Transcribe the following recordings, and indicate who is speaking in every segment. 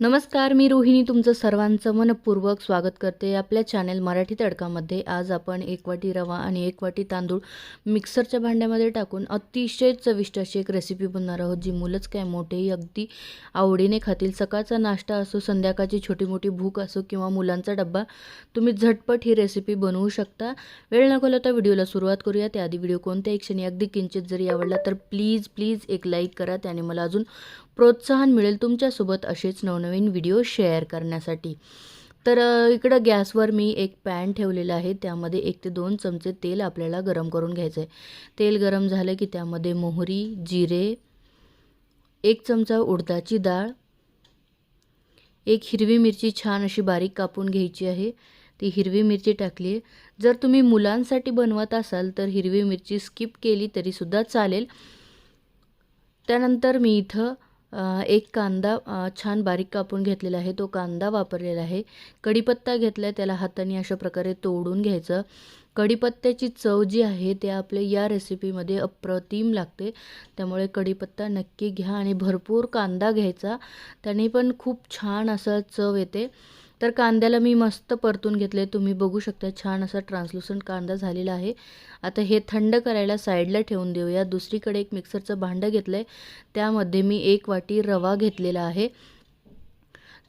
Speaker 1: नमस्कार मी रोहिणी. तुमचं सर्वांचं मनपूर्वक स्वागत करते आपल्या चॅनल मराठी तडकामध्ये. आज आपण एक वाटी रवा आणि एक वाटी तांदूळ मिक्सरच्या भांड्यामध्ये टाकून अतिशय चविष्ट अशी एक रेसिपी बनणार आहोत जी मुलंच काय मोठेही अगदी आवडीने खातील. सकाळचा नाश्ता असो संध्याकाळची छोटी मोठी भूक असो किंवा मुलांचा डब्बा तुम्ही झटपट ही रेसिपी बनवू शकता. वेळ नको तर व्हिडिओला सुरुवात करूया. त्याआधी व्हिडिओ कोणत्याही क्षणी अगदी किंचित जरी आवडला तर प्लीज प्लीज एक लाईक करा. त्याने मला अजून प्रोत्साहन मिळेल तुमच्यासोबत असेच नवनवीन व्हिडिओ शेअर करण्यासाठी. तर इकडं गॅसवर मी एक पॅन ठेवलेला आहे. त्यामध्ये एक ते दोन चमचे तेल आपल्याला गरम करून घ्यायचं आहे तेल गरम झालं की त्यामध्ये मोहरी जिरे एक चमचा उडदाची डाळ एक हिरवी मिरची छान अशी बारीक कापून घ्यायची आहे. ती हिरवी मिरची टाकली आहे जर तुम्ही मुलांसाठी बनवत असाल तर हिरवी मिरची स्किप केली तरीसुद्धा चालेल. त्यानंतर मी इथं एक कांदा छान बारीक कापून घेतलेला आहे. तो कांदा वापरलेला आहे. कढीपत्ता घेतला आहे त्याला हाताने अशा प्रकारे तोडून घ्यायचं. कढीपत्त्याची चव जी आहे ते आपल्या या रेसिपीमध्ये अप्रतिम लागते. त्यामुळे कढीपत्ता नक्की घ्या आणि भरपूर कांदा घ्यायचा. त्याने पण खूप छान असा चव येते. तर कांद्याला मी मस्त परतून घेतले तुम्ही बघू शकता छान असा ट्रान्सलुसंट कांदा झालेला आहे. आता हे थंड करायला साईडला ठेवून देऊया. दुसरीकडे एक मिक्सरचं भांडं घेतलं आहे त्यामध्ये मी एक वाटी रवा घेतलेला आहे.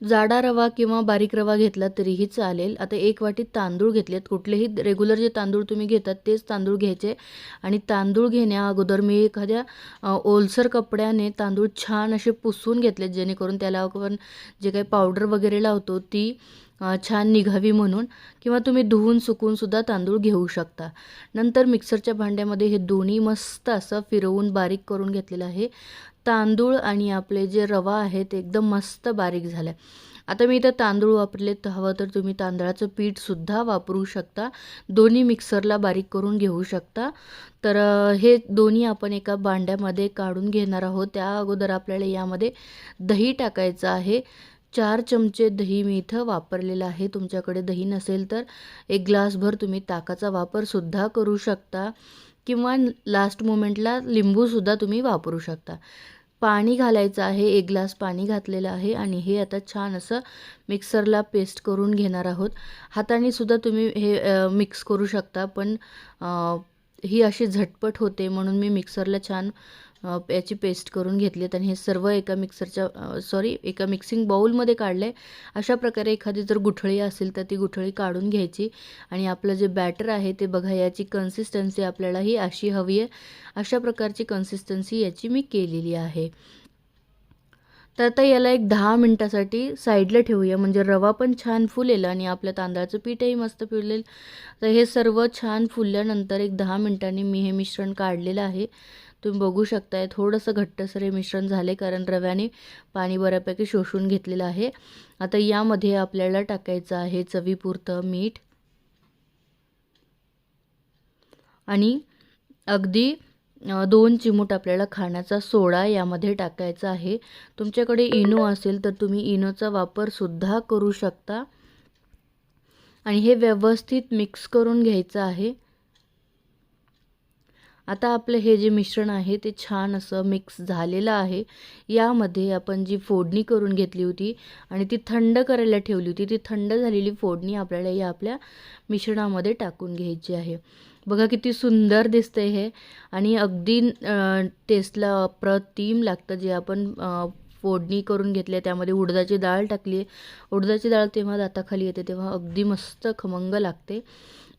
Speaker 1: जाडा रवा किंवा बारीक रवा घेतला तरीही चालेल. आता एक वाटी तांदूळ घेतलेत. कुठलेही रेग्युलर जे तांदूळ तुम्ही घेतात तेच तांदूळ घ्यायचे. आणि तांदूळ घेण्या अगोदर मी एखाद्या ओलसर कपड्याने तांदूळ छान असे पुसून घेतलेत जेणेकरून त्याला आपण जे काही पावडर वगैरे लावतो ती छान निघावी म्हणून. किंवा तुम्ही धुवून सुकून सुद्धा तांदूळ घेऊ शकता. नंतर मिक्सरच्या भांड्यामध्ये हे दोन्ही मस्त असं फिरवून बारीक करून घेतलेलं आहे. तांदूळ आणि आपले जे रवा आहे ते एकदम मस्त बारीक झालं. आता मी इथं तांदूळ वापरले तर हवं तर तुम्ही तांदळाचं पीठसुद्धा वापरू शकता. दोन्ही मिक्सरला बारीक करून घेऊ शकता. तर हे दोन्ही आपण एका भांड्यामध्ये काढून घेणार आहोत. त्या अगोदर आपल्याला यामध्ये दही टाकायचं आहे. चार चमचे दही मी इथं वापरलेलं आहे. तुमच्याकडे दही नसेल तर एक ग्लासभर तुम्ही ताकाचा वापरसुद्धा करू शकता. किंवा लास्ट मोमेंटला लिंबूसुद्धा तुम्ही वापरू शकता. पाणी घालायचं आहे एक ग्लास पाणी घातलेलं आहे आणि हे आता छान असं मिक्सरला पेस्ट करून घेणार आहोत. हाताने सुद्धा तुम्ही हे मिक्स करू शकता पण ही अशी झटपट होते म्हणून मी मिक्सरला छान याची पेस्ट करून घेतलीत आणि हे सर्व एका मिक्सरच्या सॉरी एका मिक्सिंग बाऊलमध्ये काढलं आहे अशा प्रकारे एखादी जर गुठळी असेल तर ती गुठळी काढून घ्यायची आणि आपलं जे बॅटर आहे ते बघा याची कन्सिस्टन्सी आपल्याला ही अशी हवी आहे. अशा प्रकारची कन्सिस्टन्सी याची मी केलेली आहे. तर आता याला एक दहा मिनटासाठी साईडला ठेवूया. म्हणजे रवा पण छान फुलेल आणि आपल्या तांदळाचं पीठही मस्त फुलेल. तर हे सर्व छान फुलल्यानंतर एक दहा मिनटांनी मी हे मिश्रण काढलेलं आहे. तुम्ही बघू शकताय थोडंसं घट्टसर हे मिश्रण झाले कारण रव्याने पाणी बऱ्यापैकी शोषून घेतलेलं आहे. आता यामध्ये आपल्याला टाकायचं आहे चवीपुरतं मीठ. आणि अगदी दोन चिमूट आपल्याला खाण्याचा सोडा यामध्ये टाकायचा आहे. तुमच्याकडे इनो असेल तर तुम्ही इनोचा वापरसुद्धा करू शकता. आणि हे व्यवस्थित मिक्स करून घ्यायचं आहे. आता आपलं हे जे मिश्रण आहे ते छान असं मिक्स झालेलं आहे. यामध्ये आपण जी फोडणी करून घेतली होती आणि ती थंड करायला ठेवली होती ती थंड झालेली फोडणी आपल्याला या आपल्या मिश्रणामध्ये टाकून घ्यायची आहे. बघा किती सुंदर दिसते हे. आणि अगदी टेस्टला अप्रतिम लागतं जे आपण फोडणी करून घेतली आहे. त्यामध्ये उडदाची डाळ टाकली आहे. उडदाची डाळ तेव्हा दाताखाली येते तेव्हा अगदी मस्त खमंग लागते.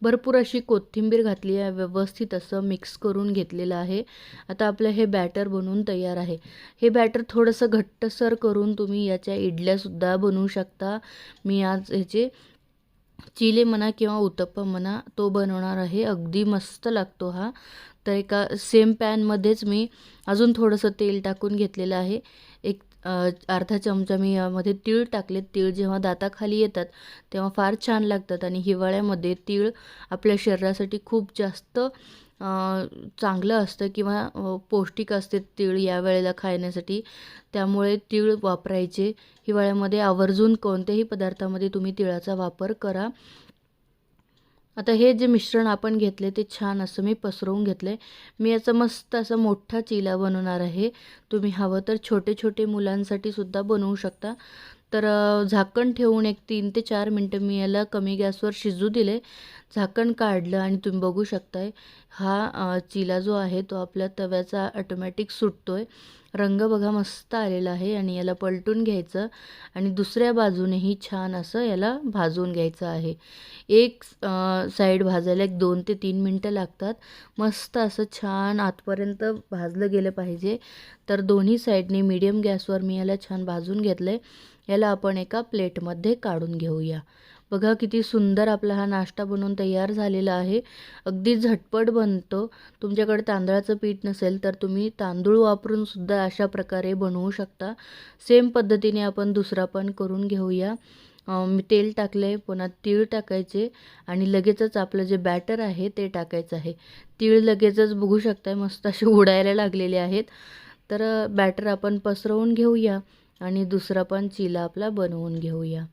Speaker 1: भरपूर अशी कोथिंबीर घातली आहे. व्यवस्थित असं मिक्स करून घेतलेलं आहे. आता आपलं हे बॅटर बनवून तयार आहे. हे बॅटर थोडंसं घट्टसर करून तुम्ही याच्या इडल्यासुद्धा बनवू शकता. मी आज ह्याचे चिले म्हणा किंवा उत्तप्पा म्हणा तो बनवणार आहे. अगदी मस्त लागतो हा. तर एका सेम पॅनमध्येच मी अजून थोडंसं तेल टाकून घेतलेलं आहे. एक अर्धा चमचा मी यामध्ये तीळ टाकले तीळ जेव्हा दाताखाली येतात तेव्हा फार छान लागतात आणि हिवाळ्यामध्ये तीळ आपल्या शरीरासाठी खूप जास्त चांगलं असतं किंवा पौष्टिक असते तीळ या वेळेला खाण्यासाठी. त्यामुळे तीळ वापरायचे. हिवाळ्यामध्ये आवर्जून कोणत्याही पदार्थामध्ये तुम्ही तिळाचा वापर करा. आता हे जे मिश्रण आपण घेतले ते छान असं मी पसरवून घेतलं आहे मी याचा मस्त असा मोठा चिला बनवणार आहे. तुम्ही हवं तर छोटे छोटे मुलांसाठी सुद्धा बनवू शकता. तर झाकण ठेवून एक तीन ते चार मिनटं मी याला कमी गॅसवर शिजू दिले. झाकण काढलं आणि तुम्ही बघू शकताय हा चिला जो आहे तो आपल्या तव्याचा ऑटोमॅटिक सुटतो आहे रंग बघा मस्त आलेला आहे आणि याला पलटून घ्यायचं आणि दुसऱ्या बाजूनेही छान असं याला भाजून घ्यायचं आहे. एक साईड भाजायला एक दोन ते तीन मिनटं लागतात. मस्त असं छान आतपर्यंत भाजलं गेलं पाहिजे. तर दोन्ही साईडने मीडियम गॅसवर मी याला छान भाजून घेतलं आहे याला आपण एका प्लेटमध्ये काढून घेऊया. बघा किती सुंदर आपला हा नाश्ता बनवून तयार झालेला आहे. अगदी झटपट बनतो. तुमच्याकडे तांदळाचं पीठ नसेल तर तुम्ही तांदूळ वापरून सुद्धा अशा प्रकारे बनवू शकता. सेम पद्धतीने आपण दुसरा पण करून घेऊया. मी तेल टाकले पुन्हा तीळ टाकायचे आणि लगेचच आपलं जे बॅटर आहे ते टाकायचं आहे. तीळ लगेचच बघू शकताय मस्त असे उडायला लागलेले आहेत. तर बॅटर आपण पसरवून घेऊया आणि दुसरा पण चिला आपला बनवून घेऊया.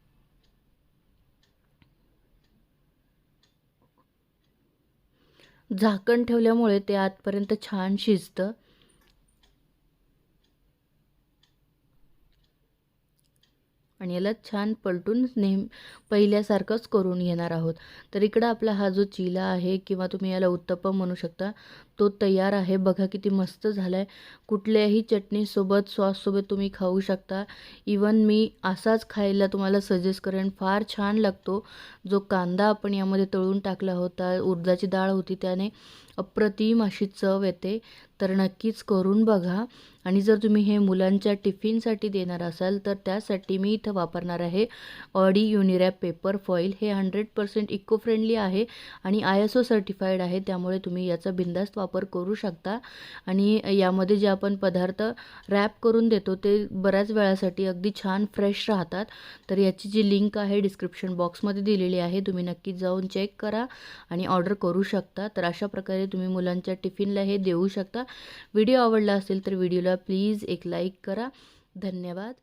Speaker 1: झाकण ठेवल्यामुळे ते आतपर्यंत छान शिजतं. आणि याला छान पलटून नेहमी पहिल्यासारखंच करून घेणार आहोत. तर इकडं आपला हा जो चिला आहे किंवा तुम्ही याला उत्तप्पम म्हणू शकता तो तयार आहे. बघा किती मस्त झाला आहे कुठल्याही चटणीसोबत सॉससोबत तुम्ही खाऊ शकता. इवन मी असाच खायला तुम्हाला सजेस्ट करेन. फार छान लागतो. जो कांदा आपण यामध्ये तळून टाकला होता उडदाची डाळ होती त्याने अप्रतिम अशी चव येते. तर नक्कीच करून बघा. आणि जर तुम्ही हे मुलांच्या टिफिनसाठी देणार असाल तर त्यासाठी मी इथं वापरणार आहे ऑडी युनिरॅप पेपर फॉईल हे हंड्रेड पर्सेंट इको फ्रेंडली आहे आणि आय एस ओ सर्टिफाईड आहे त्यामुळे तुम्ही याचा बिंदास्त वापर करू शकता. आणि यामध्ये जे आपण पदार्थ रॅप करून देतो ते बऱ्याच वेळासाठी अगदी छान फ्रेश राहतात. तर याची जी लिंक आहे डिस्क्रिप्शन बॉक्समध्ये दिलेली आहे. तुम्ही नक्कीच जाऊन चेक करा आणि ऑर्डर करू शकता. तर अशा प्रकारे तुम्ही मुलांच्या टिफिनला हे देऊ शकता. व्हिडिओ आवडला असेल तर व्हिडिओला प्लीज एक लाईक करा. धन्यवाद.